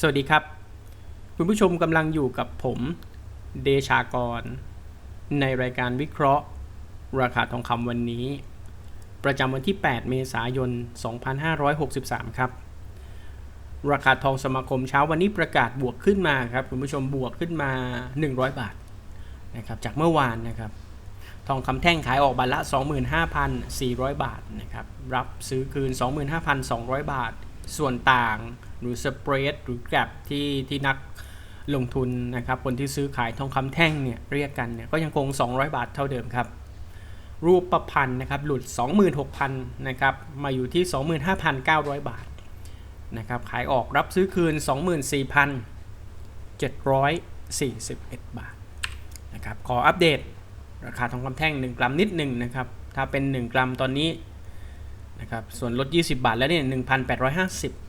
สวัสดีครับ คุณผู้ชมกำลังอยู่กับผมเดชากร ในรายการวิเคราะห์ ราคาทองคำวันนี้ ประจำวันที่ 8 เมษายน 2563 ครับ ราคาทองสมาคมเช้าวันนี้ประกาศบวกขึ้นมาครับ คุณผู้ชมบวกขึ้นมา 100 บาทนะครับจากเมื่อวานนะครับ ทองคำแท่งขายออกบาทละ 25,400 บาทนะครับรับซื้อคืน 25,200 บาท ส่วนต่าง หรือสเปรดหรือแกลบที่ที่นักลงทุนนะครับคนที่ซื้อขายทองคำแท่งเนี่ยเรียกกันเนี่ยก็ยังคง 200 บาทเท่าเดิมครับ รูปประพันธ์นะครับหลุด 26,000นะครับมาอยู่ที่ 25,900 บาทนะครับขายออกรับซื้อคืน 24,741 บาทนะครับขออัปเดตราคาทองคำแท่ง 1 กรัมนิดหนึ่งนะครับถ้าเป็น 1 กรัมตอนนี้นะครับส่วนลด 20 บาทแล้วเนี่ย1,850ครับ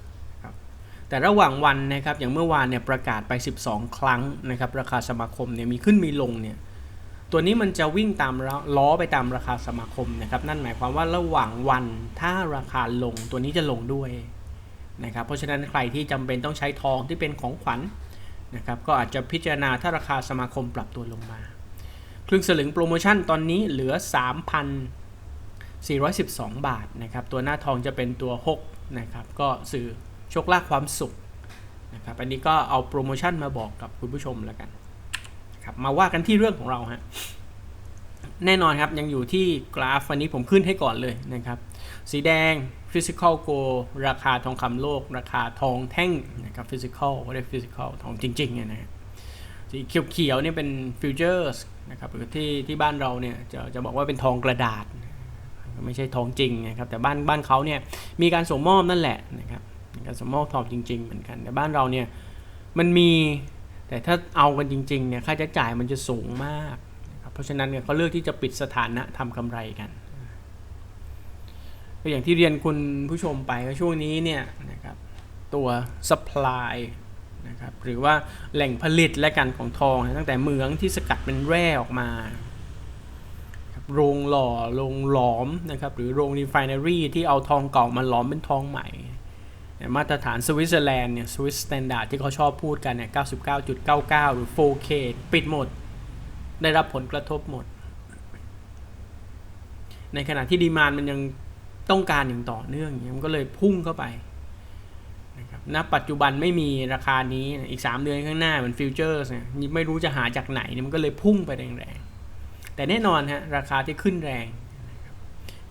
แต่ระหว่างวันนะครับอย่างเมื่อวานเนี่ยประกาศไป 12 ครั้งนะครับราคาสมาคมเนี่ยมีขึ้นมีลงเนี่ยตัวนี้มันจะวิ่งตามล้อไปตามราคาสมาคมนะครับนั่นหมายความว่าระหว่างวันถ้าราคาลงตัวนี้จะลงด้วยนะครับเพราะฉะนั้นใครที่จำเป็นต้องใช้ทองที่เป็นของขวัญนะครับก็อาจจะพิจารณาถ้าราคาสมาคมปรับตัวลงมา ครึ่งสลึงโปรโมชั่นตอนนี้เหลือ 3,412 บาทนะครับตัวหน้าทองจะเป็นตัว 6 นะครับก็สื่อ โชคลาภความสุขนะครับอันนี้ก็เอาโปรโมชั่นมาบอกกับคุณผู้ชมแล้วกันครับมาว่ากันที่เรื่องของเราฮะแน่นอนครับยังอยู่ที่กราฟวันนี้ผมขึ้นให้ก่อนเลยนะครับ สีแดง Physical Go ราคาทองคำโลก ราคาทองแท่งนะครับ Physical เรียก Physical ทองจริงๆเนี่ยนะสีเขียวๆเนี่ยเป็น Futures นะครับหรือที่ที่บ้านเราเนี่ยจะจะบอกว่าเป็นทองกระดาษ ไม่ใช่ทองจริงนะครับแต่บ้านบ้านเขาเนี่ยมีการส่งมอบนั่นแหละนะครับ การส่งมอบทองจริง ๆ เหมือนกัน แต่บ้านเราเนี่ยมันมีแต่ถ้าเอากันจริงๆเนี่ยค่าใช้จ่ายมันจะสูงมากนะครับเพราะฉะนั้นเนี่ยเขาเลือกที่จะปิดสถานะทำกำไรกันก็อย่างที่เรียนคุณผู้ชมไปว่าช่วงนี้เนี่ยนะครับตัว supply นะครับหรือว่าแหล่งผลิตและกันของทอง ตั้งแต่เหมืองที่สกัดเป็นแร่ออกมาโรงหล่อโรงหลอมนะครับหรือโรงรีไฟเนอรี่ที่เอาทองเก่ามาหลอมเป็นทองใหม่ มาตรฐานสวิตเซอร์แลนด์เนี่ยสวิสสแตนดาร์ดที่เขาชอบพูดกันเนี่ย 99.99 หรือ 4K ปิดหมด ได้รับผลกระทบหมด ในขณะที่ดีมานมันยังต้องการอย่างต่อเนื่องมันก็เลยพุ่งเข้าไปนะครับณปัจจุบันไม่มีราคานี้อีก 3 เดือนข้างหน้าเหมือนฟิวเจอร์สเนี่ยไม่รู้จะหาจากไหนมันก็เลยพุ่งไปแรงๆ แต่แน่นอนฮะราคาที่ขึ้นแรง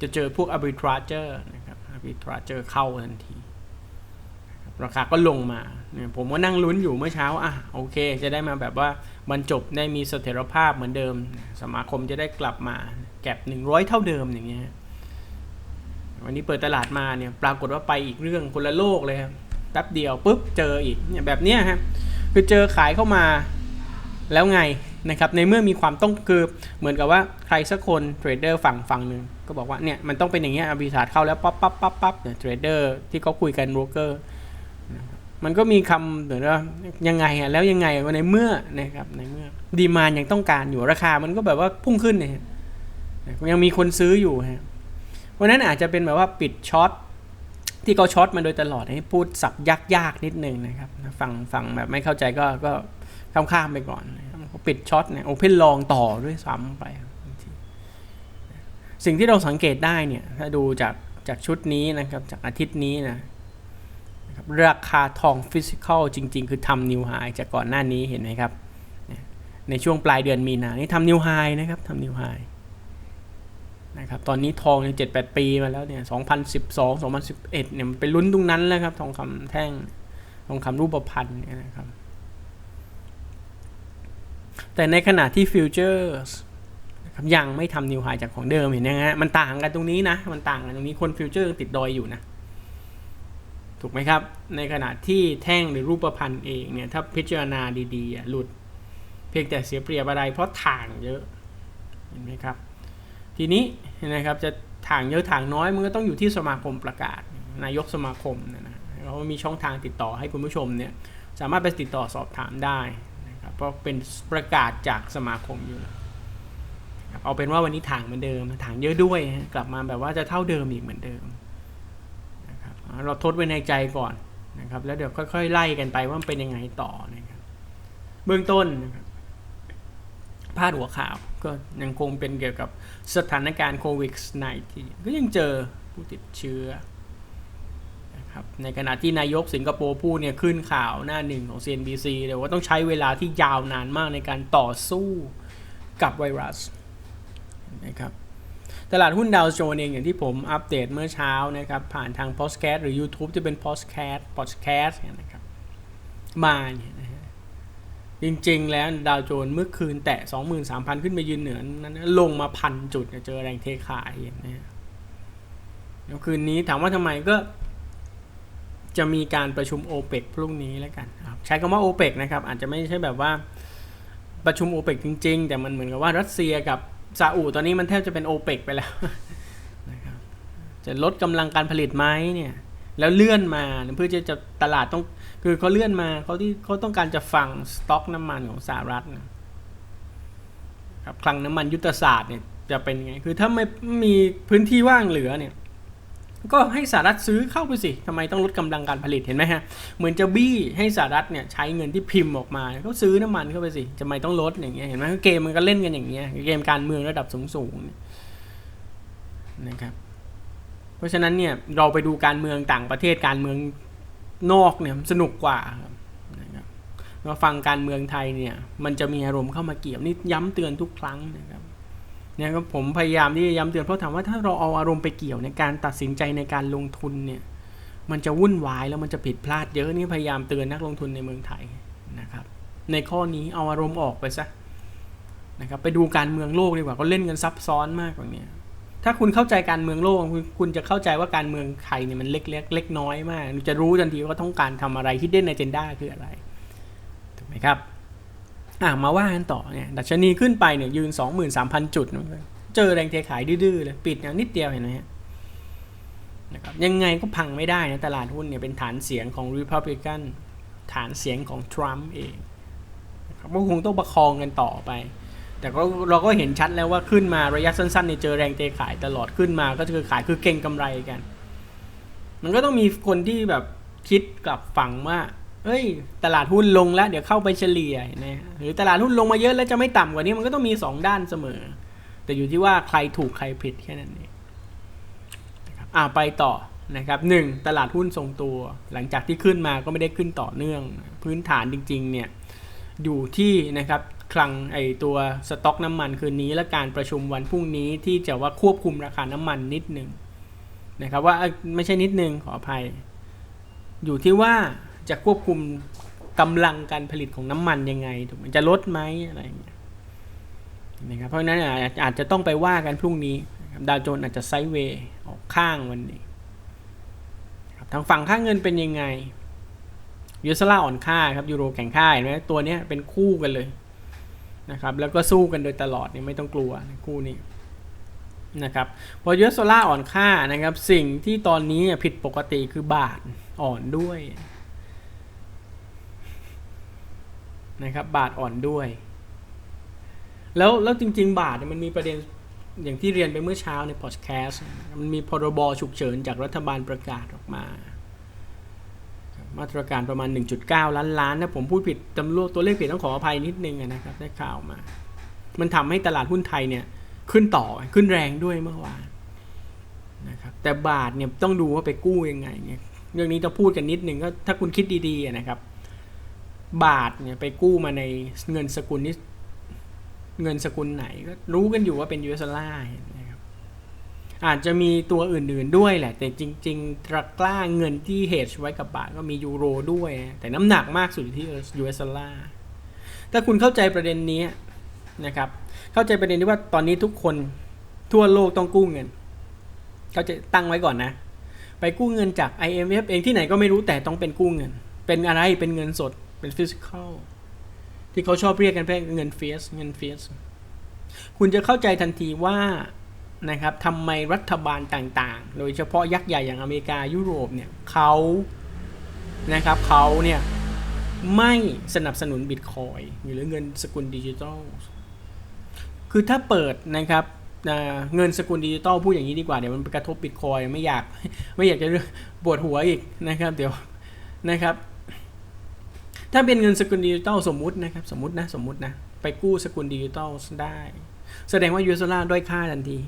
จะเจอพวก arbitrager นะครับ arbitrager เข้าทันที ราคาก็ลงมาเนี่ยผมก็นั่งลุ้นอยู่เมื่อเช้าอะโอเค จะได้มาแบบว่าบรรจบได้มีเสถียรภาพเหมือนเดิม สมาคมจะได้กลับมา แก็บ 100 เท่าเดิมอย่างเงี้ยวันนี้เปิดตลาดมาเนี่ยปรากฏว่าไปอีกเรื่องคนละโลกเลยครับแป๊บเดียวปุ๊บเจออีกเนี่ยแบบเนี้ยครับคือเจอขายเข้ามาแล้วไงนะครับในเมื่อมีความต้องคือเหมือนกับว่าใครสักคนเทรดเดอร์ฝั่งฝั่งหนึ่งก็บอกว่าเนี่ยมันต้องเป็นอย่างเงี้ยอาบิสาดเข้าแล้วปั๊บปั๊บปั๊บปั๊บเนี่ยเทรดเดอร์ที่เขาคุยกันโบรกเกอร์ มันก็มีคำเหมือนว่ายังไงอะแล้วยังไงในเมื่อนะครับในเมื่อดีมานยังต้องการอยู่ราคา มันก็แบบว่าพุ่งขึ้นเนี่ยยังมีคนซื้ออยู่ฮะวันนั้นอาจจะเป็นแบบว่าปิดช็อตที่เขาช็อตมาโดยตลอดให้พูดสับยากๆนิดนึงนะครับฟังฟังแบบไม่เข้าใจก็ก็ข้ามๆไปก่อนเขาปิดช็อตเนี่ยโอเพนลองต่อด้วยซ้ำไปสิ่งที่เราสังเกตได้เนี่ยถ้าดูจากจากชุดนี้นะครับจากอาทิตย์นี้นะ ราคาทองฟิสิกอลจริง ๆ คือทำนิวไฮจากก่อนหน้านี้เห็นไหมครับ ในช่วงปลายเดือนมีนานี่ทำนิวไฮนะครับทำนิวไฮนะครับตอนนี้ทองยังเจ็ดแปดปีมาแล้วเนี่ยสองพันสิบสองสองพันสิบเอ็ดเนี่ยมันไปลุ้นตรงนั้นแล้วครับ ทองคำแท่งทองคำรูปพรรณเนี่ยนะครับ แต่ในขณะที่ฟิวเจอร์สยังไม่ทำนิวไฮจากของเดิมเห็นไหมฮะมันต่างกันตรงนี้นะ มันต่างกันตรงนี้คนฟิวเจอร์ติดดอยอยู่นะ ถูกไหมครับ ในขณะที่แท่งหรือรูปพรรณเองเนี่ยถ้าพิจารณาดีๆหลุด เพียงแต่เสียเปรียบอะไรเพราะถ่างเยอะเห็นไหมครับ ทีนี้นะครับจะถางเยอะถางน้อยมันก็ต้องอยู่ที่สมาคมประกาศ นายกสมาคมนะนะเรามีช่องทางติดต่อให้คุณผู้ชมเนี่ยสามารถไปติดต่อสอบถามได้นะครับเพราะเป็นประกาศจากสมาคมอยู่แล้วเอาเป็นว่าวันนี้ถางเหมือนเดิมถางเยอะด้วยกลับมาแบบว่าจะเท่าเดิมอีกเหมือนเดิม เราทดไว้ในใจก่อนนะครับ แล้วเดี๋ยวค่อยๆ ไล่กันไปว่ามันเป็นยังไงต่อนะครับ เบื้องต้นนะครับพาดหัวข่าวก็ยังคงเป็นเกี่ยวกับสถานการณ์โควิด -19 ก็ยังเจอผู้ติดเชื้อนะครับในขณะที่นายกสิงคโปร์พูดเนี่ยขึ้นข่าวหน้าหนึ่งของ CNBC เลยว่าต้องใช้เวลาที่ยาวนานมากในการต่อสู้กับไวรัสนะครับ ตลาดหุ้นดาวโจนส์เองอย่างที่ผมอัปเดตเมื่อเช้านะครับ ผ่านทางพอดแคสต์หรือ YouTube จะเป็นพอดแคสต์พอดแคสต์นะครับ มาเนี่ยนะฮะจริงๆ แล้วดาวโจนส์เมื่อคืนแตะ 23,000 ขึ้นไปยืนเหนือนั้นลงมาพันจุดเจอแรงเทขายอย่างนี้แล้วคืนนี้ถามว่าทำไมก็จะมีการประชุมโอเปกพรุ่งนี้แล้วกันใช้คำว่าโอเปกนะครับ อาจจะไม่ใช่แบบว่าประชุมโอเปกจริง ๆ แต่มันเหมือนกับว่ารัสเซียกับ ซาอุตอนนี้มันแทบจะเป็นโอเปกไปแล้วนะครับจะลดกำลังการผลิตไหมเนี่ย แล้วเลื่อนมาเพื่อจะจะตลาดต้องคือเขาเลื่อนมาเขาที่เขาต้องการจะฟังสต็อกน้ำมันของสหรัฐนะครับคลังน้ำมันยุทธศาสตร์เนี่ยจะเป็นไง คือถ้าไม่มีพื้นที่ว่างเหลือเนี่ย ก็ให้สหรัฐซื้อเข้าไปสิทำไมต้องลดกำลังการผลิตเห็นไหมฮะ เหมือนจะบี้ให้สหรัฐเนี่ยใช้เงินที่พิมพ์ออกมาเขาซื้อน้ำมันเข้าไปสิจะไม่ต้องลดอย่างเงี้ยเห็นไหมเกมมันก็เล่นกันอย่างเงี้ยเกมการเมืองระดับสูงๆนะครับเพราะฉะนั้นเนี่ยเราไปดูการเมืองต่างประเทศการเมืองนอกเนี่ยสนุกกว่าครับมาฟังการเมืองไทยเนี่ยมันจะมีอารมณ์เข้ามาเกี่ยวนี่ย้ำเตือนทุกครั้งนะครับ เนี่ยครับผมพยายามที่จะย้ำเตือนเพราะถามว่าถ้าเราเอาอารมณ์ไปเกี่ยวในการตัดสินใจในการลงทุนเนี่ยมันจะวุ่นวายแล้วมันจะผิดพลาดเยอะนี่พยายามเตือนนักลงทุนในเมืองไทยนะครับ ในข้อนี้เอาอารมณ์ออกไปซะนะครับไปดูการเมืองโลกดีกว่าก็เล่นกันซับซ้อนมากกว่านี้ถ้าคุณเข้าใจการเมืองโลกคุณจะเข้าใจว่าการเมืองไทยเนี่ยมันเล็กๆเล็กน้อยมาก จะรู้ทันทีว่าต้องการทำอะไรที่เด่นในเจนด้าคืออะไรถูกไหมครับ อะมาว่ากันต่อเนี่ยดัชนีขึ้นไปเนี่ยยืน 23,000 จุด เจอแรงเทขายดื้อๆเลยปิดนิดเดียวเห็นไหมฮะนะครับยังไงก็พังไม่ได้นะตลาดหุ้นเนี่ยเป็นฐานเสียงของ Republican ฐานเสียงของทรัมป์เองนะครับก็คงต้องประคองกันต่อไป แต่ก็เราก็เห็นชัดแล้วว่าขึ้นมาระยะสั้นๆเนี่ยเจอแรงเทขายตลอดขึ้นมาก็คือขายคือเก่งกำไรกัน มันก็ต้องมีคนที่แบบคิดกลับฝั่งว่า เอ้ย ตลาดหุ้นลงแล้ว เดี๋ยวเข้าไปเฉลี่ยนะหรือตลาดหุ้นลงมาเยอะแล้วจะไม่ต่ำกว่านี้มันก็ต้องมี 2 ด้านเสมอ แต่อยู่ที่ว่าใครถูกใครผิดแค่นั้นเองอ่าไปต่อนะครับหนึ่งตลาดหุ้นทรงตัว หลังจากที่ขึ้นมาก็ไม่ได้ขึ้นต่อเนื่อง พื้นฐานจริง ๆ เนี่ย อยู่ที่นะครับคลังไอตัวสต็อกน้ำมันคืนนี้และการประชุมวันพรุ่งนี้ที่จะว่าควบคุมราคาน้ำมันนิดหนึ่งนะครับว่าไม่ใช่นิดหนึ่งขออภัย อยู่ที่ว่า จะควบคุมกำลังการผลิตของน้ำมันยังไงถูกไหมจะลดไหมอะไรอย่างเงี้ยนะครับเพราะฉะนั้นอาจจะต้องไปว่ากันพรุ่งนี้ดาวโจนส์อาจจะไซด์เวย์ออกข้างวันนี้ทางฝั่งค่าเงินเป็นยังไงยูสลาอ่อนค่าครับยูโรแข็งค่าเห็นไหมตัวนี้เป็นคู่กันเลยนะครับแล้วก็สู้กันโดยตลอดเนี่ยไม่ต้องกลัวคู่นี้นะครับพอยูสลาอ่อนค่านะครับสิ่งที่ตอนนี้ผิดปกติคือบาทอ่อนด้วย นะครับ บาทอ่อนด้วย แล้วแล้วจริง ๆ บาทมันมีประเด็นอย่างที่เรียนไปเมื่อเช้าในพอดแคสต์มันมีพรบฉุกเฉินจากรัฐบาลประกาศออกมา มาตรการประมาณ 1.9 ล้านล้านถ้าผมพูดผิดตำรวจตัวเลขผิดต้องขออภัยนิดนึงนะครับได้ข่าวมา มันทำให้ตลาดหุ้นไทยเนี่ยขึ้นต่อขึ้นแรงด้วยเมื่อวานนะครับแต่บาทเนี่ยต้องดูว่าไปกู้ยังไงเนี่ยเรื่องนี้จะพูดกันนิดนึงก็ถ้าคุณคิดดีๆนะครับ บาทเนี่ยไปกู้มาในเงินสกุลนี้เงินสกุลไหนก็รู้กันอยู่ว่าเป็นยูเอสดอลลาร์นะครับอาจจะมีตัวอื่นๆด้วยแหละ แต่จริง ๆ ตะกล้าเงินที่เฮดไว้กับบาทก็มียูโรด้วย แต่น้ำหนักมากสุดที่ยูเอสดอลลาร์ถ้าคุณเข้าใจประเด็นนี้นะครับ เข้าใจประเด็นที่ว่าตอนนี้ทุกคนทั่วโลกต้องกู้เงิน เขาจะตั้งไว้ก่อนนะ ไปกู้เงินจาก IMF เองที่ไหนก็ไม่รู้แต่ต้องเป็นกู้เงิน เป็นอะไรเป็นเงินสด เป็นฟิสิกอลที่เขาชอบเรียกกันเพื่อเงินเฟียสเงินเฟียสคุณจะเข้าใจทันทีว่านะครับทำไมรัฐบาลต่างๆ โดยเฉพาะยักษ์ใหญ่อย่างอเมริกายุโรปเนี่ยเขานะครับเขาเนี่ยไม่สนับสนุนบิตคอยหรือเงินสกุลดิจิทัล คือถ้าเปิดนะครับเงินสกุลดิจิตอลพูดอย่างนี้ดีกว่า เดี๋ยวมันไปกระทบบิตคอยไม่อยากไม่อยากจะปวดหัวอีกนะครับ เดี๋ยวนะครับ ถ้าเป็นเงินสกุลดิจิตอลสมมุตินะครับ สมมตินะสมมตินะ ไปกู้สกุลดิจิตอลได้ แสดงว่ายูเอสดอลลาร์ด้อยค่าทันที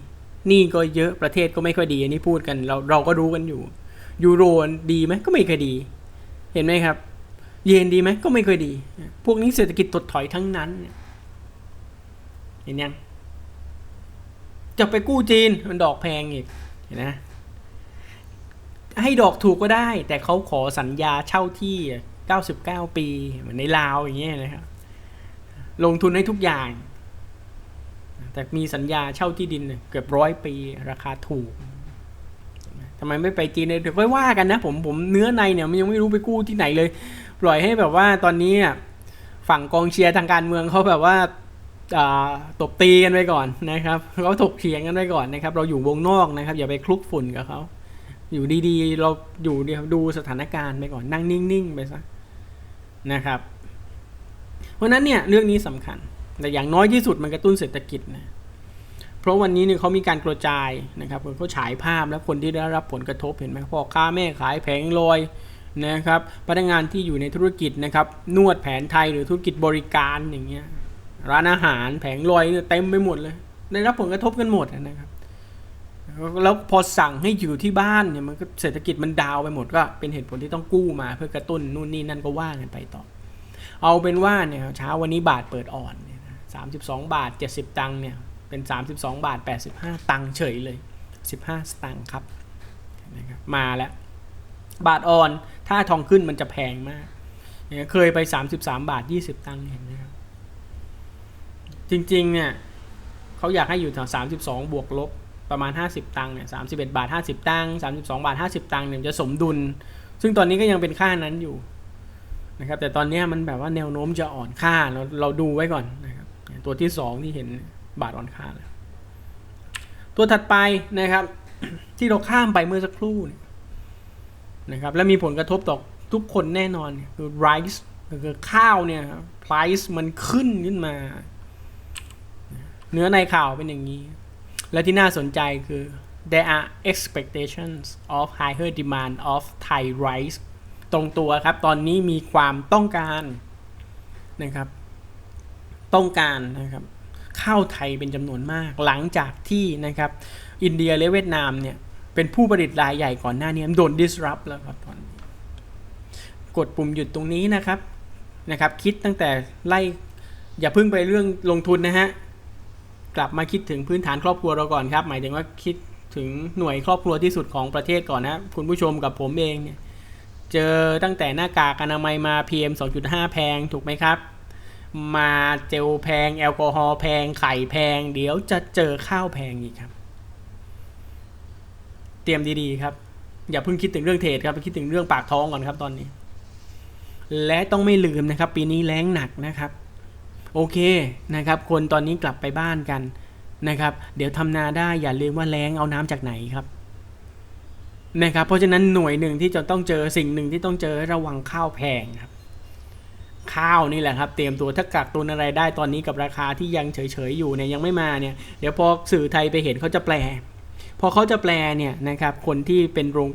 นี่ก็เยอะประเทศก็ไม่ค่อยดี อันนี้พูดกันเราเราก็รู้กันอยู่ยูโรดีไหมก็ไม่เคอยดี เห็นไหมครับ เยนดีไหมก็ไม่เคยดี พวกนี้เศรษฐกิจถดถอยทั้งนั้นเนี่ยเห็นยังจะไปกู้จีนมันดอกแพงอีกเห็นนะให้ดอกถูกก็ได้ แต่เขาขอสัญญาเช่าที่ 99 ปี เหมือนในลาวอย่างเงี้ยนะครับ ลงทุนให้ทุกอย่าง แต่มีสัญญาเช่าที่ดินเกือบร้อยปีราคาถูกทำไมไม่ไปจีนเลยเดี๋ยวค่อยว่ากันนะผมผมเนื้อในเนี่ยมันยังไม่รู้ไปกู้ที่ไหนเลย ปล่อยให้แบบว่าตอนนี้ฝั่งกองเชียร์ทางการเมืองเขาแบบว่าอ่าตบตีกันไปก่อนนะครับเขาถกเถียงกันไปก่อนนะครับ เราอยู่วงนอกนะครับ อย่าไปคลุกฝุ่นกับเขาอยู่ดีๆ เราอยู่เดียวดูสถานการณ์ไปก่อนนั่งนิ่งๆ ไปซะ นะครับ เพราะนั้นเนี่ยเรื่องนี้สำคัญ แต่อย่างน้อยที่สุดมันกระตุ้นเศรษฐกิจนะเพราะวันนี้เนี่ยเขามีการกระจายนะครับเขาฉายภาพแล้วคนที่ได้รับผลกระทบเห็นไหมพ่อค้าแม่ขายแผงลอยนะครับพนักงานที่อยู่ในธุรกิจนะครับ นวดแผนไทยหรือธุรกิจบริการอย่างเงี้ยร้านอาหารแผงลอยเนี่ยเต็มไปหมดเลย ได้รับผลกระทบกันหมดนะครับ แล้วพอสั่งให้อยู่ที่บ้านเนี่ยมันก็เศรษฐกิจมันดาวไปหมดก็เป็นเหตุผลที่ต้องกู้มา เพื่อกระตุ้นนู่นนี่นั่นก็ว่ากันไปต่อ เอาเป็นว่าเนี่ยเช้าวันนี้บาทเปิดอ่อนเนี่ยสามสิบสองบาทเจ็ดสิบตังค์เนี่ยเป็น32บสองบาท85ตังค์เฉยเลยสตังค์ครับนะครับมาแล้ว บาทอ่อนถ้าทองขึ้นมันจะแพงมากเนี่ยเคยไป33บาท20ตังค์เห็นไหมครับจริงๆเนี่ยเขาอยากให้อยู่แถว32บวกลบ ประมาณ 50 ตังค์เนี่ย31บาท 50 ตังค์32 บาท 50 ตังค์เนี่ยจะสมดุล ซึ่งตอนนี้ก็ยังเป็นค่านั้นอยู่นะครับแต่ตอนนี้มันแบบว่าแนวโน้มจะอ่อนค่าเราเราดูไว้ก่อนนะครับตัวที่ 2 ที่เห็นบาทอ่อนค่าเลยตัวถัดไปนะครับ ที่เราข้ามไปเมื่อสักครู่นะครับและมีผลกระทบต่อทุกคนแน่นอนคือ rice คือข้าวเนี่ย price มันขึ้นขึ้นมา เนื้อในข่าวเป็นอย่างนี้ และที่น่าสนใจคือ there are expectations of higher demand of Thai rice ตรงตัวครับ ตอนนี้มีความต้องการนะครับ ต้องการนะครับ ข้าวไทยเป็นจำนวนมาก หลังจากที่นะครับ อินเดียและเวียดนามเนี่ย เป็นผู้ผลิตรายใหญ่ก่อนหน้านี้โดน disrupt แล้วครับตอนนี้กดปุ่มหยุดตรงนี้นะครับนะครับ คิดตั้งแต่ไล่อย่าเพิ่งไปเรื่องลงทุนนะฮะ กลับมาคิดถึงพื้นฐานครอบครัวเราก่อนครับ หมายถึงว่าคิดถึงหน่วยครอบครัวที่สุดของประเทศก่อนนะคุณผู้ชมกับผมเองเนี่ยเจอตั้งแต่หน้ากากอนามัยมา PM 2.5 แพงถูกไหมครับ มาเจลแพง แอลกอฮอล์แพง ไข่แพง เดี๋ยวจะเจอข้าวแพงอีกครับ เตรียมดีๆครับ อย่าเพิ่งคิดถึงเรื่องเทรดครับคิดถึงเรื่องปากท้องก่อนครับตอนนี้ และต้องไม่ลืมนะครับ ปีนี้แล้งหนักนะครับ โอเคนะครับคนตอนนี้กลับไปบ้านกันนะครับ เดี๋ยวทำนาได้อย่าลืมว่าแล้งเอาน้ำจากไหนครับนะครับ เพราะฉะนั้นหน่วยหนึ่งที่จะต้องเจอสิ่งหนึ่งที่ต้องเจอระวังข้าวแพงครับ ข้าวนี่แหละครับ เตรียมตัวถ้ากักตุนอะไรได้ตอนนี้กับราคาที่ยังเฉยๆอยู่เนี่ยยังไม่มาเนี่ยเดี๋ยวพอสื่อไทยไปเห็นเขาจะแปลพอเขาจะแปลเนี่ยนะครับคนที่เป็นโรง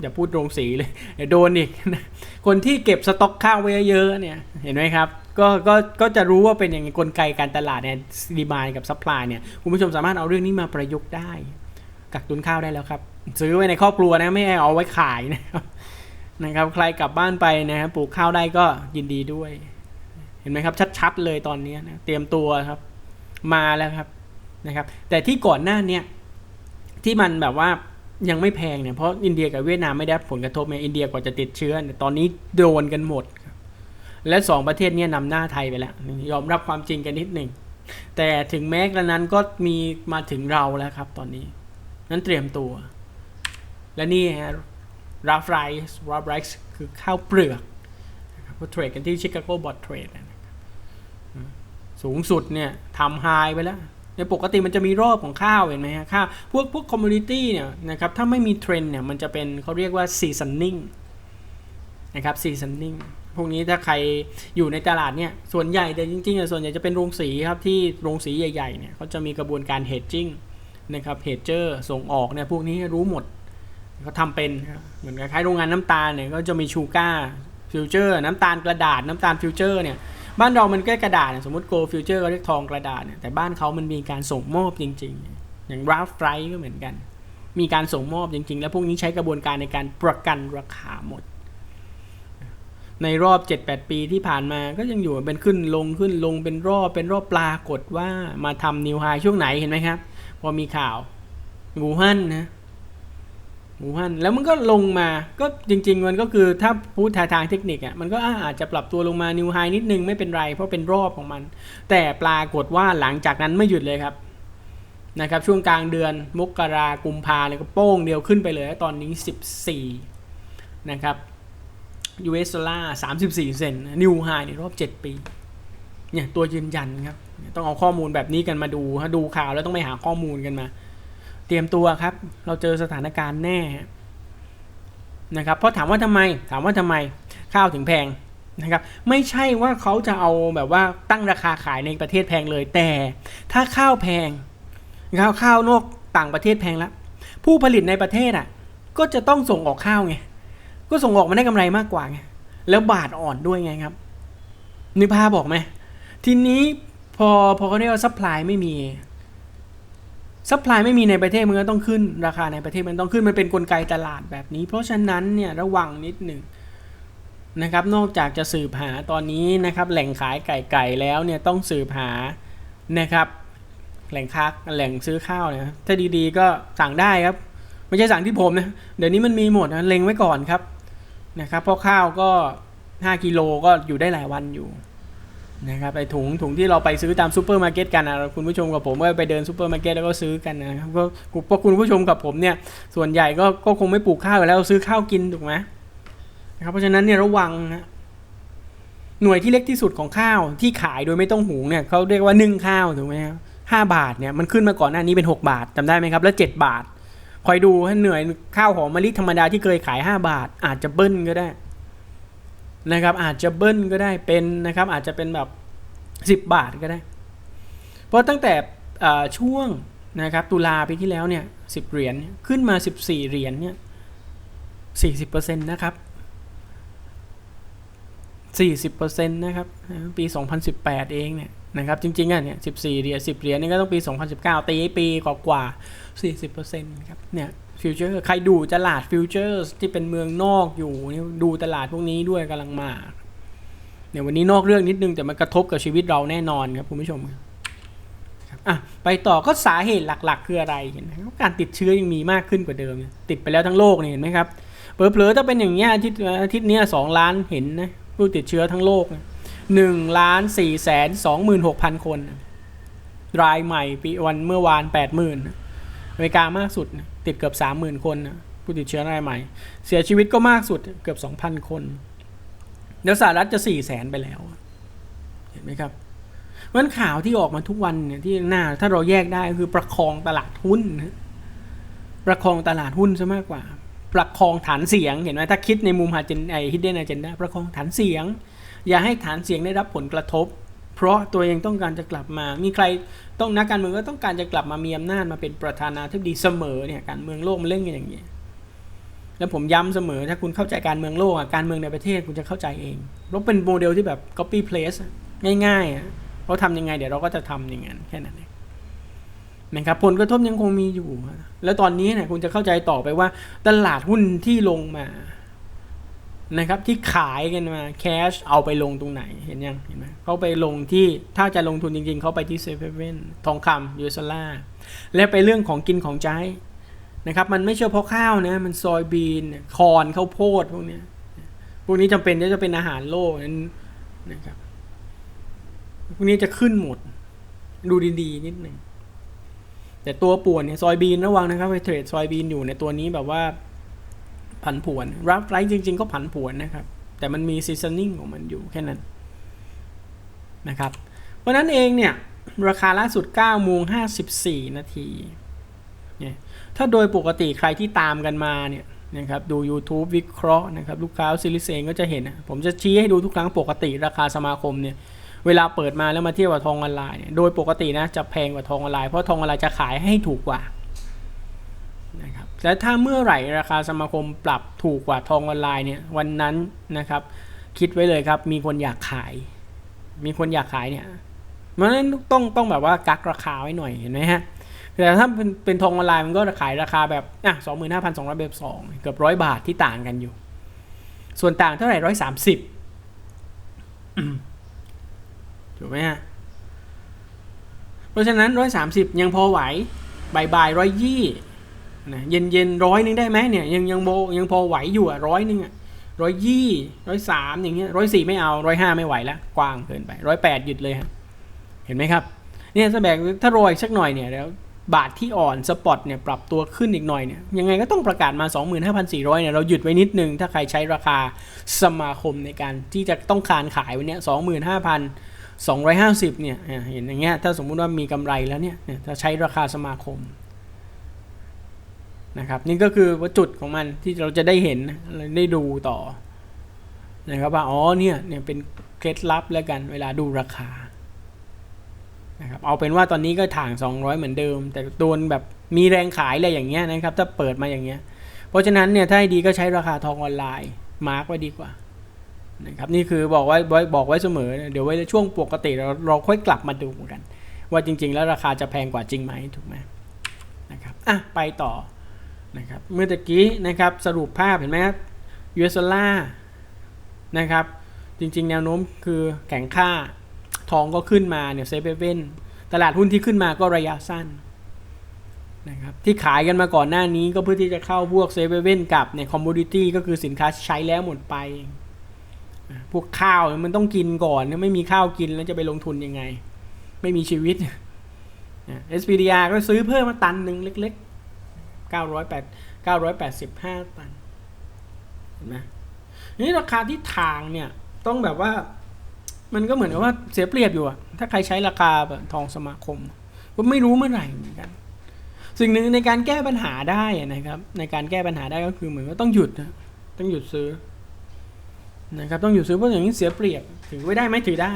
อย่าพูดโรงสีเลยเดี๋ยวโดนอีก คนที่เก็บสต็อกข้าวไว้เยอะเนี่ยเห็นไหมครับก็ก็ก็จะรู้ว่าเป็นอย่างไงกลไกการตลาดเนี่ยดีมานกับซัพพลายเนี่ยคุณผู้ชมสามารถเอาเรื่องนี้มาประยุกต์ได้ กักตุนข้าวได้แล้วครับ ซื้อไว้ในครอบครัวนะไม่เอาไว้ขายนะครับนะครับใครกลับบ้านไปนะครับปลูกข้าวได้ก็ยินดีด้วย เห็นไหมครับ ชัดๆเลยตอนนี้นะเตรียมตัวครับ มาแล้วครับนะครับ แต่ที่ก่อนหน้าเนี้ยที่มันแบบว่า ยังไม่แพงเนี่ยเพราะอินเดียกับเวียดนามไม่ได้ผลกระทบไงอินเดียกว่าจะติดเชื้อตอนนี้โดนกันหมด และสองประเทศนี้นำหน้าไทยไปแล้ว ยอมรับความจริงกันนิดหนึ่ง แต่ถึงแม้กระนั้นก็มีมาถึงเราแล้วครับตอนนี้ นั้นเตรียมตัว และนี่ฮะรับไรส์รับไรส์คือข้าวเปลือกเทรดกันที่ชิคาโกบอทเทรดสูงสุดเนี่ยทำไฮไปแล้ว ในปกติมันจะมีรอบของข้าวเห็นไหมฮะข้าวพวกพวกคอมมูนิตี้เนี่ยนะครับถ้าไม่มีเทรนเนี่ยมันจะเป็นเขาเรียกว่าซีซันนิ่งนะครับซีซันนิ่งพวกนี้ถ้าใครอยู่ในตลาดเนี่ยส่วนใหญ่แต่จริงๆส่วนใหญ่จะเป็นโรงสีครับที่โรงสีใหญ่ๆเนี่ยเขาจะมีกระบวนการเฮดจิ้งนะครับเฮดเจอร์ส่งออกเนี่ยพวกนี้รู้หมดเขาทำเป็นเหมือนคล้ายโรงงานน้ำตาลเนี่ยก็จะมีชูการ์ฟิวเจอร์น้ำตาลกระดาษน้ำตาลฟิวเจอร์เนี่ย บ้านเรามันแค่กระดาษสมมติโกลฟิวเจอร์ก็เรียกทองกระดาษเนี่ยแต่บ้านเขามันมีการส่งมอบจริง ๆ อย่างราฟไฟก็เหมือนกัน มีการส่งมอบจริง ๆ แล้วพวกนี้ใช้กระบวนการในการประกันราคาหมด ในรอบ 7-8 ปีที่ผ่านมาก็ยังอยู่เป็นขึ้นลงขึ้นลงเป็นรอบเป็นรอบปรากฏว่ามาทำนิวไฮช่วงไหนเห็นไหมครับ พอมีข่าวหูฮั่นนะ หูฮั่นแล้วมันก็ลงมาก็จริง ๆ มันก็คือถ้าพูดทางทางเทคนิคอะมันก็อาจจะปรับตัวลงมานิวไฮนิดนึงไม่เป็นไร เพราะเป็นรอบของมัน แต่ปรากฏว่าหลังจากนั้นไม่หยุดเลยครับนะครับช่วงกลางเดือนมกรากุมภาเลยก็โป้งเดียวขึ้นไปเลย ตอนนี้ 14 นะครับ US ดอลลาร์34 เซนนิวไฮในรอบ 7 ปีเนี่ยตัวยืนยันครับ ต้องเอาข้อมูลแบบนี้กันมาดู ถ้าดูข่าวแล้วต้องไปหาข้อมูลกันมา เตรียมตัวครับ เราเจอสถานการณ์แน่นะครับเพราะถามว่าทำไมถามว่าทำไมข้าวถึงแพงนะครับไม่ใช่ว่าเขาจะเอาแบบว่าตั้งราคาขายในประเทศแพงเลย แต่ถ้าข้าวแพงข้าวข้าวนอกต่างประเทศแพงแล้วผู้ผลิตในประเทศอะ ก็จะต้องส่งออกข้าวไงก็ส่งออกมาได้กำไรมากกว่าไงแล้วบาทอ่อนด้วยไงครับนึกภาพบอกไหมทีนี้พอพอเขาเรียกว่าซัพพลายไม่มี ซัพพลายไม่มีในประเทศมันก็ต้องขึ้น ราคาในประเทศมันต้องขึ้น มันเป็นนกลไกตลาดแบบนี้ เพราะฉะนั้นเนี่ยระวังนิดหนึ่งนะครับ นอกจากจะสืบหาตอนนี้นะครับแหล่งขายไก่ไก่แล้วเนี่ยต้องสืบหานะครับแหล่งค้าแหล่งซื้อข้าวนี่ยถ้าดีๆก็สั่งได้ครับไม่ใช่สั่งที่ผมนะเดี๋ยวนี้มันมีหมดนะเล็งไว้ก่อนครับนะครับเพราะข้าวก็ 5กิโลก็อยู่ได้หลายวันอยู่ นะครับไอถุงถุงที่เราไปซื้อตามซูเปอร์มาร์เก็ตกันนะคุณผู้ชมกับผมก็ไปเดินซูเปอร์มาร์เก็ตแล้วก็ซื้อกันนะครับก็เพราะคุณผู้ชมกับผมเนี่ยส่วนใหญ่ก็ก็คงไม่ปลูกข้าวอยู่แล้วซื้อข้าวกินถูกไหมนะครับเพราะฉะนั้นเนี่ยระวังนะหน่วยที่เล็กที่สุดของข้าวที่ขายโดยไม่ต้องหุงเนี่ยเขาเรียกว่านึ่งข้าวถูกไหมครับห้าบาทเนี่ยมันขึ้นมาก่อนหน้านี้เป็นหกบาทจำได้ไหมครับ แล้วเจ็ดบาท คอยดูให้เหนื่อยข้าวหอมมะลิธรรมดาที่เคยขาย 5 บาท อาจจะเบิ้ลก็ได้ นะครับอาจจะเบิ้ลก็ได้เป็นนะครับอาจจะเป็นแบบ 10 บาทก็ได้ เพราะตั้งแต่ช่วงนะครับตุลาปีที่แล้วเนี่ยสิเหรียญขึ้นมา 14 เหรียญเนี่ย40%นต์นะครับ40%นต์นะครับปี2018เองเนี่ยนะครับจริงๆอะเนี่ย14เหรียญ10เหรียญนี่ก็ต้องปี2019ตีปีกว่า40%ครับเนี่ย ฟิวเจอร์ใครดูตลาดฟิวเจอร์ที่เป็นเมืองนอกอยู่นี่ดูตลาดพวกนี้ด้วยกำลังมาเนี่ยวันนี้นอกเรื่องนิดนึงแต่มันกระทบกับชีวิตเราแน่นอนครับคุณผู้ชมครับอะไปต่อก็สาเหตุหลักๆ คืออะไรเห็นไหมการติดเชื้อยังมีมากขึ้นกว่าเดิม ติดไปแล้วทั้งโลกเนี่ยเห็นไหมครับเผลอๆถ้าเป็นอย่างเงี้ยอาทิตย์อาทิตย์นี้สองล้านเห็นนะผู้ติดเชื้อทั้งโลกหนึ่งล้านสี่แสนสองหมื่นหกพันคน รายใหม่ปีวันเมื่อวานแปดหมื่นอเมริกามากสุด ติดเกือบสามหมื่นคนนะผู้ติดเชื้อรายใหม่ เสียชีวิตก็มากสุดเกือบสองพันคนแล้วสหรัฐจะสี่แสนไปแล้ว เห็นไหมครับเพราะข่าวที่ออกมาทุกวันเนี่ยที่หน้าถ้าเราแยกได้คือประคองตลาดหุ้นประคองตลาดหุ้นซะมากกว่า ประคองฐานเสียงเห็นไหมถ้าคิดในมุมฮาเจนไอฮิดเดนอาเจนดาประคองฐานเสียง อย่าให้ฐานเสียงได้รับผลกระทบ เพราะตัวเองต้องการจะกลับมา มีใครต้องนักการเมืองก็ต้องการจะกลับมามีอำนาจมาเป็นประธานาธิบดีเสมอเนี่ยการเมืองโลกมันเล่นกันอย่างนี้แล้วผมย้ำเสมอถ้าคุณเข้าใจการเมืองโลกอะการเมืองในประเทศคุณจะเข้าใจเองเพราะเป็นโมเดลที่แบบ copy paste ง่ายๆอะเขาทำยังไงเดี๋ยวเราก็จะทำอย่างนั้นแค่นั้นเองนะครับผลกระทบยังคงมีอยู่ แล้วตอนนี้เนี่ยคุณจะเข้าใจต่อไปว่าตลาดหุ้นที่ลงมา นะครับที่ขายกันมาแคชเอาไปลงตรงไหนเห็นยังเห็นไหมเขาไปลงที่ถ้าจะลงทุนจริงๆ เขาไปที่เซฟเว่นทองคำยูซล่าและไปเรื่องของกินของใช้นะครับมันไม่ใช่เพราะข้าวนะมันซอยบีนคอนข้าวโพดพวกนี้พวกนี้จำเป็นจะเป็นอาหารโลกนั้นนะครับพวกนี้จะขึ้นหมด ดูดีๆนิดหนึ่งแต่ตัวป่วนเนี่ยซอยบีนระวังนะครับไปเทรดซอยบีนอยู่ในตัวนี้แบบว่า ผันผวนรับไรจริง ๆ ก็ผันผวนนะครับ แต่มันมีซีซันนิ่งของมันอยู่แค่นั้นนะครับเพราะนั้นเองเนี่ย ราคาล่าสุด9โมง54 นาทีเนี่ยถ้าโดยปกติใครที่ตามกันมาเนี่ยนะครับดู YouTube วิเคราะห์นะครับลูกค้าซิลิเซงก็จะเห็น ผมจะชี้ให้ดูทุกครั้งปกติราคาสมาคมเนี่ยเวลาเปิดมาแล้วมาเทียบกับทองออนไลน์เนี่ยโดยปกตินะจะแพงกว่าทองออนไลน์เพราะทองออนไลน์จะขายให้ถูกกว่า และถ้าเมื่อไหร่ราคาสมาคมปรับถูกกว่าทองออนไลน์เนี่ยวันนั้นนะครับ คิดไว้เลยครับ มีคนอยากขาย มีคนอยากขายเนี่ยเพราะฉะนั้นต้องต้องแบบว่ากักราคาไว้หน่อยเห็นไหมฮะแต่ถ้าเป็นเป็นทองออนไลน์มันก็ขายราคาแบบอะสองหมื่นห้าพันสองร้อยเบบสองเกือบร้อยบาทที่ต่างกันอยู่ ส่วนต่างเท่าไหร่ร้อยสามสิบถูกไหมฮะเพราะฉะนั้นร้อยสามสิบยังพอไหวบายบายร้อยยี่ นะเย็นเย็นร้อยนึงได้ไหมเนี่ยยังยังโบยังพอไหวอยู่อะร้อยนึงอะร้อยยี่ร้อยสามอย่างเงี้ยร้อยสี่ไม่เอาร้อยห้าไม่ไหวแล้วกว้างเกินไปร้อยแปดหยุดเลยฮะเห็นไหมครับเนี่ยสแบกถ้าโรยสักหน่อยเนี่ยแล้วบาทที่อ่อนสปอตเนี่ยปรับตัวขึ้นอีกหน่อยเนี่ยยังไงก็ต้องประกาศมา 25,400เนี่ยเราหยุดไว้นิดนึง ถ้าใครใช้ราคาสมาคมในการที่จะต้องการขายวันเนี้ย25,250เนี่ยอะเห็นอย่างเงี้ยถ้าสมมุติว่ามีกำไรแล้วเนี่ยเนี่ยถ้าใช้ราคาสมาคม นะครับ นี่ก็คือว่าจุดของมันที่เราจะได้เห็นเราได้ดูต่อนะครับว่าอ๋อเนี่ยเนี่ยเป็นเคล็ดลับแล้วกันเวลาดูราคานะครับเอาเป็นว่าตอนนี้ก็ถ่าง 200 เหมือนเดิม แต่โดนแบบมีแรงขายอะไรอย่างเงี้ยนะครับ ถ้าเปิดมาอย่างเงี้ย เพราะฉะนั้นเนี่ยถ้าให้ดีก็ใช้ราคาทองออนไลน์มาร์กไว้ดีกว่านะครับนี่คือบอกไว้บอกไว้เสมอ เดี๋ยวไว้ช่วงปกติเราเราค่อยกลับมาดูกัน ว่าจริง ๆ แล้วราคาจะแพงกว่าจริงไหมถูกไหมนะครับอะไปต่อ นะครับเมื่อตะกี้นะครับสรุปภาพเห็นไหมยูเอสล่านะครับจริงๆ แนวโน้มคือแข็งค่าทองก็ขึ้นมาเนี่ยเซฟเว่นตลาดหุ้นที่ขึ้นมาก็ระยะสั้นนะครับที่ขายกันมาก่อนหน้านี้ก็เพื่อที่จะเข้าพวกเซเว่นกับเนี่ยคอมมูดิตี้ก็คือสินค้าใช้แล้วหมดไป พวกข้าวมันต้องกินก่อนไม่มีข้าวกินแล้วจะไปลงทุนยังไง ไม่มีชีวิต SPDR ก็ซื้อเพิ่มมาตันหนึ่งเล็ก 908 985 ตันเห็นไหมนี่ราคาที่ทางเนี่ยต้องแบบว่า มันก็เหมือนกับว่าเสียเปรียบอยู่อะถ้าใครใช้ราคาแบบทองสมาคม ก็ไม่รู้เมื่อไหร่เหมือนกัน สิ่งหนึ่งในการแก้ปัญหาได้นะครับ ในการแก้ปัญหาได้ก็คือเหมือนว่าต้องหยุดนะต้องหยุดซื้อนะครับต้องหยุดซื้อเพราะอย่างนี้เสียเปรียบถือไว้ได้ไหมถือได้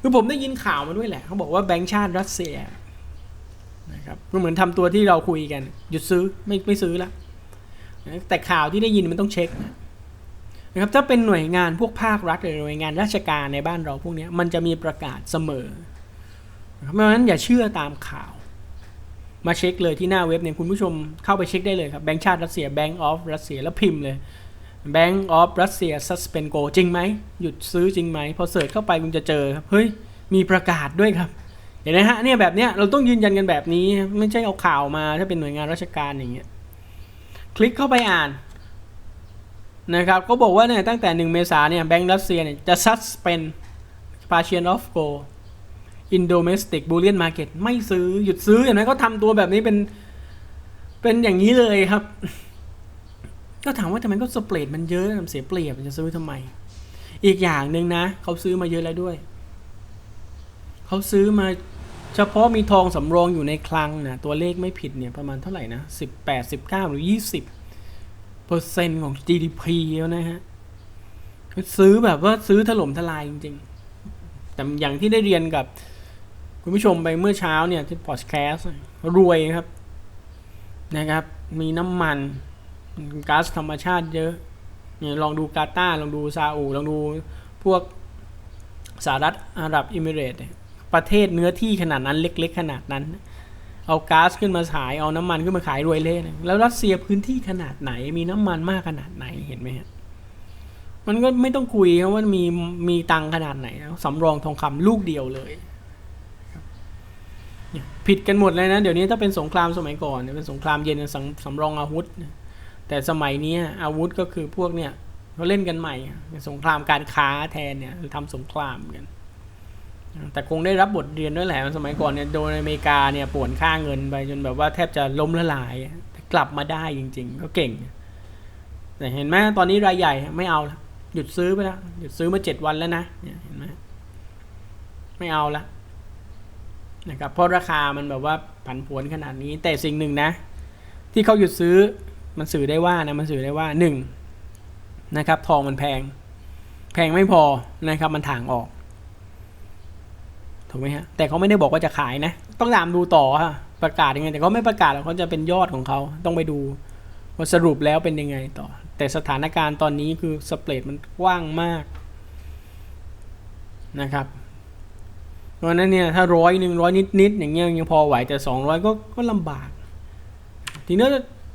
คือผมได้ยินข่าวมาด้วยแหละเขาบอกว่าแบงก์ชาติรัสเซีย นะครับก็เหมือนทำตัวที่เราคุยกัน หยุดซื้อไม่ไม่ซื้อแล้วแต่ข่าวที่ได้ยินมันต้องเช็คนะนะครับถ้าเป็นหน่วยงานพวกภาครัฐหรือหน่วยงานราชการในบ้านเราพวกนี้มันจะมีประกาศเสมอเพราะฉะนั้นอย่าเชื่อตามข่าว มาเช็คเลยที่หน้าเว็บเนี่ยคุณผู้ชมเข้าไปเช็คได้เลยครับแบงก์ชาติรัสเซีย Bank of รัสเซียแล้วพิมพ์เลย Bank of Russia suspend go จริงไหม หยุดซื้อจริงไหม พอเสิร์ชเข้าไปคุณจะเจอครับ เฮ้ย มีประกาศด้วยครับ เห็นไหมฮะเนี่ยแบบเนี้ยเราต้องยืนยันกันแบบนี้ ไม่ใช่เอาข่าวมาถ้าเป็นหน่วยงานราชการอย่างเงี้ยคลิกเข้าไปอ่านนะครับก็บอกว่าเนี่ยตั้งแต่ 1 เมษาเนี่ยแบงก์รัสเซียเนี่ยจะ suspend partial of go in domestic bullion market ไม่ซื้อหยุดซื้ออย่างนั้นก็ทำตัวแบบนี้เป็นเป็นอย่างนี้เลยครับ ก็ถามว่าทำไมก็สเปรดมันเยอะเสียเปรียบมันจะซื้อทำไม อีกอย่างหนึ่งนะ เขาซื้อมาเยอะแล้วด้วย เขาซื้อมา เฉพาะมีทองสำรองอยู่ในคลังนะตัวเลขไม่ผิดเนี่ยประมาณเท่าไหร่นะสิบแปดสิบเก้าหรือยี่สิบเปอร์เซ็นต์ของ GDP แล้วนะฮะซื้อแบบว่าซื้อถล่มทลายจริงๆ แต่อย่างที่ได้เรียนกับคุณผู้ชมไปเมื่อเช้าเนี่ยที่พอดแคสต์รวยครับนะครับ มีน้ำมันก๊าซธรรมชาติเยอะเนี่ยลองดูกาตาร์ลองดูซาอุลองดูพวกสหรัฐอาหรับอิมิเรต ประเทศเนื้อที่ขนาดนั้นเล็ก ๆ ขนาดนั้น เอาก๊าซขึ้นมาขายเอาน้ำมันขึ้นมาขายรวยเละแล้วรัสเซียพื้นที่ขนาดไหน มีน้ำมันมากขนาดไหนเห็นไหมฮะมันก็ไม่ต้องคุยครับว่ามีมีตังขนาดไหนสำรองทองคำลูกเดียวเลยผิดกันหมดเลยนะเดี๋ยวนี้ถ้าเป็นสงครามสมัยก่อนเป็นสงครามเย็นสำสำรองอาวุธแต่สมัยนี้อาวุธก็คือพวกเนี่ยเขาเล่นกันใหม่สงครามการค้าแทนเนี่ยทำสงครามกัน แต่คงได้รับบทเรียนด้วยแหละสมัยก่อนเนี่ยโดนอเมริกาเนี่ยป่วนค่าเงินไปจนแบบว่าแทบจะล้มละลายแต่กลับมาได้จริง ๆ ก็เก่ง แต่เห็นไหมตอนนี้รายใหญ่ไม่เอาละหยุดซื้อไปแล้วหยุดซื้อมาเจ็ดวันแล้วนะเห็นไหมไม่เอาละนะครับเพราะราคามันแบบว่าผันผวนขนาดนี้ แต่สิ่งหนึ่งนะ ที่เขาหยุดซื้อมันสื่อได้ว่านะมันสื่อได้ว่าหนึ่งนะครับ ทองมันแพง แพงไม่พอนะครับ มันถ่างออก ถูกไหมฮะแต่เขาไม่ได้บอกว่าจะขายนะ ต้องตามดูต่อฮะประกาศยังไง แต่เขาไม่ประกาศหรอกเขาจะเป็นยอดของเขาต้องไปดูว่าสรุปแล้วเป็นยังไงต่อ แต่สถานการณ์ตอนนี้คือสเปรดมันกว้างมากนะครับเพราะนั้นเนี่ยถ้าร้อยหนึ่งร้อยนิดๆอย่างเงี้ยยังพอไหวแต่สองร้อยก็ก็ลำบาก ทีนี้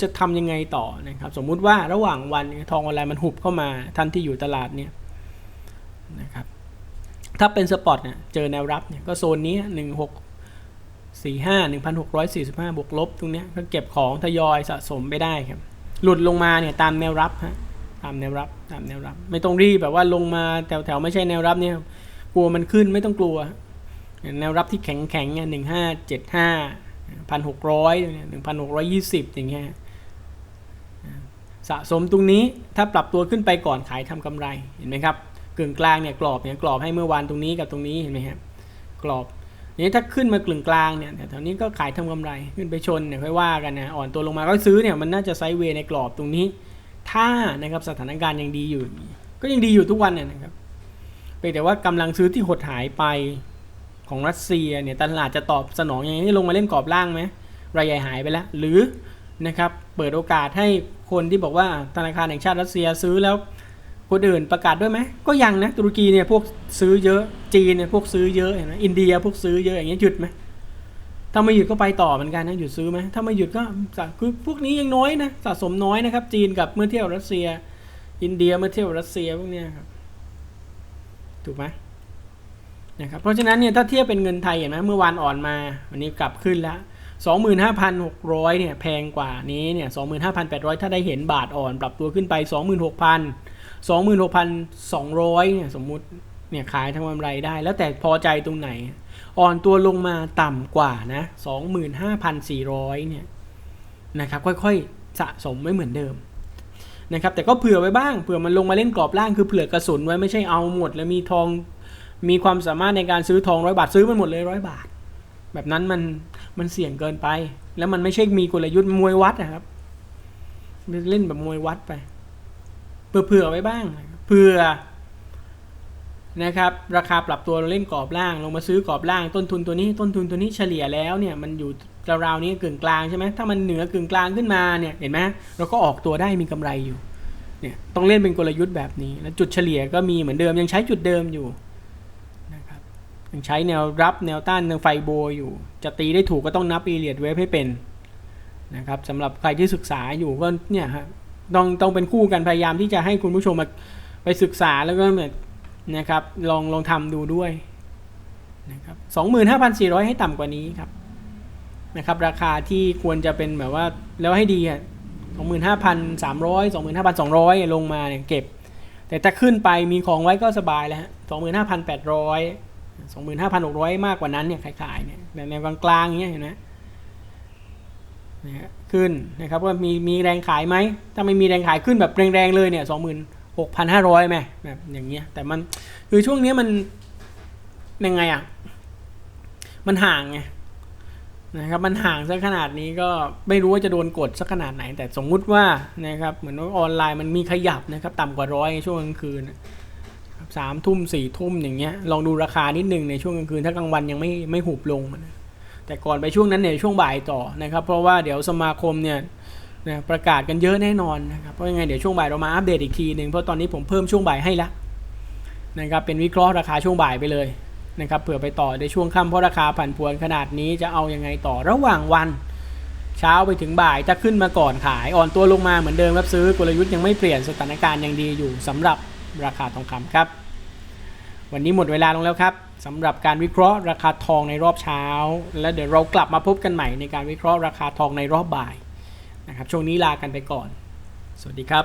จะทำยังไงต่อนะครับ สมมุติว่าระหว่างวันทองออนไลน์มันหุบเข้ามาท่านที่อยู่ตลาดเนี่ยนะครับ ถ้าเป็นสปอตเนี่ยเจอแนวรับเนี่ยก็โซนนี้หนึ่งหกสี่ห้าหนึ่งพันหกร้อยสี่สิบห้าบวกลบตรงเนี้ยก็เก็บของทยอยสะสมไปได้ครับ หลุดลงมาเนี่ยตามแนวรับฮะตามแนวรับตามแนวรับ ไม่ต้องรีบแบบว่าลงมาแถวแถวไม่ใช่แนวรับเนี่ยกลัวมันขึ้นไม่ต้องกลัว แนวรับที่แข็งแข็งเนี่ยหนึ่งห้าเจ็ดห้าพันหกร้อยหนึ่งพันหกร้อยยี่สิบอย่างเงี้ยสะสมตรงนี้ถ้าปรับตัวขึ้นไปก่อนขายทำกำไรเห็นไหมครับ กึ่งกลางเนี่ยกรอบเนี่ยกรอบให้เมื่อวานตรงนี้กับตรงนี้เห็นไหมครับกรอบนี้ถ้าขึ้นมากึ่งกลางเนี่ยแถวนี้ก็ขายทำกำไรขึ้นไปชนเนี่ยค่อยว่ากันนะอ่อนตัวลงมาก็ซื้อเนี่ยมันน่าจะไซด์เวย์ในกรอบตรงนี้ ถ้านะครับสถานการณ์ยังดีอยู่ ก็ยังดีอยู่ทุกวันเนี่ยนะครับเพียงแต่ว่ากำลังซื้อที่หดหายไปของรัสเซียเนี่ยตลาดจะตอบสนองอย่างนี้ลงมาเล่นกรอบล่างไหมรายใหญ่หายไปแล้ว หรือนะครับเปิดโอกาสให้คนที่บอกว่าธนาคารแห่งชาติรัสเซียซื้อแล้ว คนอื่นประกาศด้วยไหมก็ยังนะตุรกีเนี่ยพวกซื้อเยอะจีนเนี่ยพวกซื้อเยอะเห็นไหมอินเดียพวกซื้อเยอะอย่างเงี้ยหยุดไหมถ้าไม่หยุดก็ไปต่อเหมือนกันนะหยุดซื้อไหมถ้าไม่หยุดก็คือพวกนี้ยังน้อยนะสะสมน้อยนะครับ จีนกับเมื่อเที่ยบรัสเซีย อินเดียเมื่อเที่ยบรัสเซียพวกเนี้ยครับถูกไหมนะครับเพราะฉะนั้นเนี่ยถ้าเทียบเป็นเงินไทยเห็นไหมเมื่อวานอ่อนมา วันนี้กลับขึ้นแล้ว25,600เนี่ยแพงกว่านี้เนี่ย25,800 ถ้าได้เห็นบาทอ่อน ปรับตัวขึ้นไป 26,000 26,200เนี่ยสมมุติเนี่ยขายทำกำไรได้ แล้วแต่พอใจตรงไหน อ่อนตัวลงมาต่ำกว่านะ25,400เนี่ยนะครับค่อยๆสะสมไม่เหมือนเดิมนะครับแต่ก็เผื่อไว้บ้างเผื่อมันลงมาเล่นกรอบล่างคือเผื่อกระสุนไว้ไม่ใช่เอาหมด แล้วมีทองมีความสามารถในการซื้อทองร้อยบาทซื้อมันหมดเลยร้อยบาท แบบนั้นมันมันเสี่ยงเกินไป แล้วมันไม่ใช่มีกลยุทธ์มวยวัดนะครับ เล่นแบบมวยวัดไป เผื่อไว้บ้างเผื่อนะครับราคาปรับตัวเล่นกรอบล่าง ลงมาซื้อกรอบล่างต้นทุนตัวนี้ต้นทุนตัวนี้เฉลี่ยแล้วเนี่ยมันอยู่ราวๆนี้กึ่งกลางใช่ไหมถ้ามันเหนือกึ่งกลางขึ้นมาเนี่ยเห็นไหมเราก็ออกตัวได้มีกำไรอยู่เนี่ยต้องเล่นเป็นกลยุทธ์แบบนี้ แล้วจุดเฉลี่ยก็มีเหมือนเดิมยังใช้จุดเดิมอยู่นะครับยังใช้แนวรับแนวต้านแนวไฟโบอยู่ จะตีได้ถูกก็ต้องนับอีเลียดเวฟให้เป็นนะครับสำหรับใครที่ศึกษาอยู่ก็เนี่ยฮะ ต้องต้องเป็นคู่กันพยายามที่จะให้คุณผู้ชมมาไปศึกษาแล้วก็แบบนะครับลองลองทำดูด้วยนะครับสองหมื่นห้าพันสี่ร้อยให้ต่ำกว่านี้ครับนะครับราคาที่ควรจะเป็นแบบว่าแล้วให้ดีอะสองหมื่นห้าพันสามร้อยสองหมื่นห้าพันสองร้อยลงมาเนี่ยเก็บ แต่ถ้าขึ้นไปมีของไว้ก็สบายแล้วฮะสองหมื่นห้าพันแปดร้อยสองหมื่นห้าพันหกร้อยมากกว่านั้นเนี่ยขายๆเนี่ยในกลางกลางๆอย่างเงี้ยเห็นไหมนะ ขึ้นนะครับว่ามีมีแรงขายไหมถ้าไม่มีแรงขายขึ้นแบบแรงๆเลยเนี่ยสองหมื่นหกพันห้าร้อยไหมแบบอย่างเงี้ยแต่มันคือช่วงนี้มันยังไงอะ มันห่างไงนะครับมันห่างซะขนาดนี้ก็ไม่รู้ว่าจะโดนกดสักขนาดไหน แต่สมมุติว่านะครับเหมือนว่าออนไลน์มันมีขยับนะครับต่ำกว่าร้อยในช่วงกลางคืนสามทุ่มสี่ทุ่มอย่างเงี้ยลองดูราคานิดนึงในช่วงกลางคืนถ้ากลางวันยังไม่ไม่หุบลงนะ แต่ก่อนไปช่วงนั้นเนี่ยช่วงบ่ายต่อนะครับ เพราะว่าเดี๋ยวสมาคมเนี่ยนะประกาศกันเยอะแน่นอนนะครับเพราะยังไงเดี๋ยวช่วงบ่ายเรามาอัปเดตอีกทีหนึ่งเพราะตอนนี้ผมเพิ่มช่วงบ่ายให้ละนะครับเป็นวิเคราะห์ราคาช่วงบ่ายไปเลยนะครับเผื่อไปต่อในช่วงค่ำเพราะราคาผันผวนขนาดนี้จะเอายังไงต่อระหว่างวัน เช้าไปถึงบ่ายถ้าขึ้นมาก่อนขายอ่อนตัวลงมาเหมือนเดิมครับซื้อกลยุทธ์ยังไม่เปลี่ยนสถานการณ์ยังดีอยู่สำหรับราคาทองคำครับ วันนี้หมดเวลาลงแล้วครับ สำหรับการวิเคราะห์ราคาทองในรอบเช้า และเดี๋ยวเรากลับมาพบกันใหม่ในการวิเคราะห์ราคาทองในรอบบ่ายนะครับช่วงนี้ลากันไปก่อน สวัสดีครับ